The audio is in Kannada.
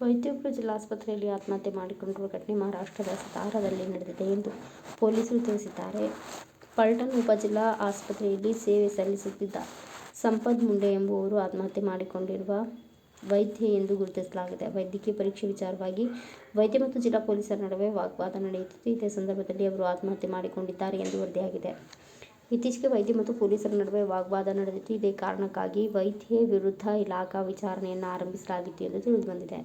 ವೈದ್ಯೊಬ್ಬರು ಜಿಲ್ಲಾಸ್ಪತ್ರೆಯಲ್ಲಿ ಆತ್ಮಹತ್ಯೆ ಮಾಡಿಕೊಂಡಿರುವ ಘಟನೆ ಮಹಾರಾಷ್ಟ್ರದ ಸತಾರಾದಲ್ಲಿ ನಡೆದಿದೆ ಎಂದು ಪೊಲೀಸರು ತಿಳಿಸಿದ್ದಾರೆ. ಪಲ್ಟನ್ ಉಪಜಿಲ್ಲಾ ಆಸ್ಪತ್ರೆಯಲ್ಲಿ ಸೇವೆ ಸಲ್ಲಿಸುತ್ತಿದ್ದ ಸಂಪತ್ ಮುಂಡೆ ಎಂಬುವವರು ಆತ್ಮಹತ್ಯೆ ಮಾಡಿಕೊಂಡಿರುವ ವೈದ್ಯ ಎಂದು ಗುರುತಿಸಲಾಗಿದೆ. ವೈದ್ಯಕೀಯ ಪರೀಕ್ಷೆ ವಿಚಾರವಾಗಿ ವೈದ್ಯ ಮತ್ತು ಜಿಲ್ಲಾ ಪೊಲೀಸರ ನಡುವೆ ವಾಗ್ವಾದ ನಡೆಯುತ್ತಿತ್ತು ಇದೇ ಸಂದರ್ಭದಲ್ಲಿ ಅವರು ಆತ್ಮಹತ್ಯೆ ಮಾಡಿಕೊಂಡಿದ್ದಾರೆ ಎಂದು ವರದಿಯಾಗಿದೆ. ಇತ್ತೀಚೆಗೆ ವೈದ್ಯ ಮತ್ತು ಪೊಲೀಸರ ನಡುವೆ ವಾಗ್ವಾದ ನಡೆದಿತ್ತು ಇದೇ ಕಾರಣಕ್ಕಾಗಿ ವೈದ್ಯೆ ವಿರುದ್ಧ ಇಲಾಖಾ ವಿಚಾರಣೆಯನ್ನ ಆರಂಭಿಸಲಾಗಿತ್ತು ಎಂದು ತಿಳಿದುಬಂದಿದೆ.